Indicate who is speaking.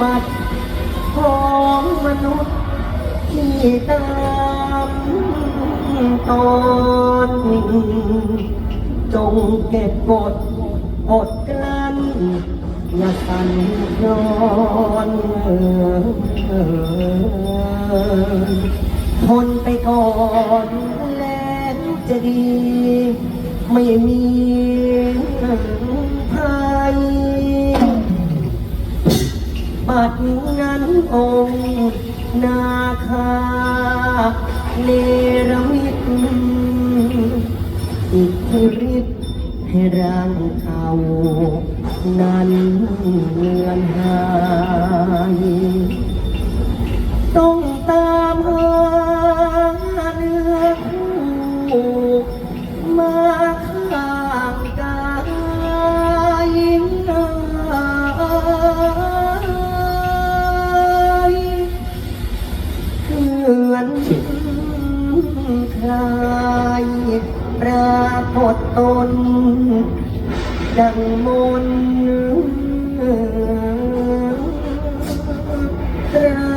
Speaker 1: บัติของมนุษย์ที่ตามตอนจงเก็บกดอดกลั้นอย่าสั่นคลอนทนไปก่อนแล้วจะดี ไม่มีภัย บัดนั้นองค์นาคาเนรมิตอิทธิฤทธิ์ให้ร่างเขานั้นเลือนหายต้อง นั้นใครปรากฏตน ดังมนตรา